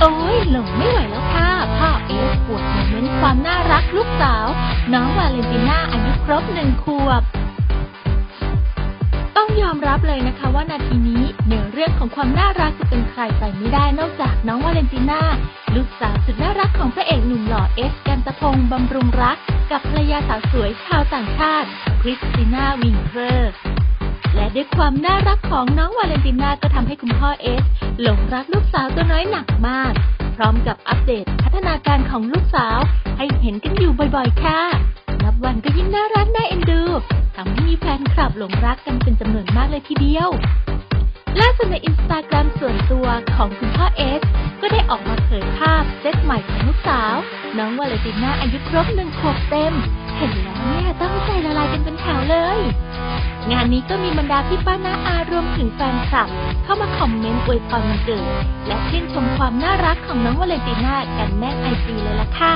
เอ้ยหลงไม่ไหวแล้วค่ะ พ่อเอสปวดโมเมนต์ความน่ารักลูกสาว น้องวาเลนติน่าอายุครบหนึ่งขวบ ต้องยอมรับเลยนะคะว่านาทีนี้ในเรื่องของความน่ารักจะเป็นใครไปไม่ได้นอกจากน้องวาเลนติน่าลูกสาวสุดน่ารักของพระเอกหนุ่มหล่อเอสกันตะพงศ์บำรุงรัก กับภรรยาสาวสวยชาวต่างชาติคริสติน่าวิงเคอร์ ด้วยความน่ารักของน้องวาเลนติน่าก็ทำให้คุณพ่อเอสหลงรักลูกสาวตัวน้อยหนักมาก พร้อมกับอัปเดตพัฒนาการของลูกสาว ให้เห็นกันอยู่บ่อยๆ ค่ะ นับวันก็ยิ่งน่ารักน่าเอ็นดูทำให้มีแฟนคลับหลงรักกันเป็นจำนวนมากเลยทีเดียวล่าสุดในอินสตาแกรมส่วนตัวของคุณพ่อเอส ก็ได้ออกมาเผยภาพเซตใหม่ของลูกสาว น้องวาเลนติน่าอายุครบหนึ่งขวบเต็ม เห็นแล้วเนี่ยตั้งใจละลายกันเป็นแถวเลย งานนี้ก็มีบรรดาพี่ป้าน้าอารวมถึงแฟนคลับ เข้ามาคอมเมนต์อวยพรวันเกิดและชื่นชมความน่ารักของน้องวาเลนติน่ากันแน่นไอจีเลยล่ะค่ะ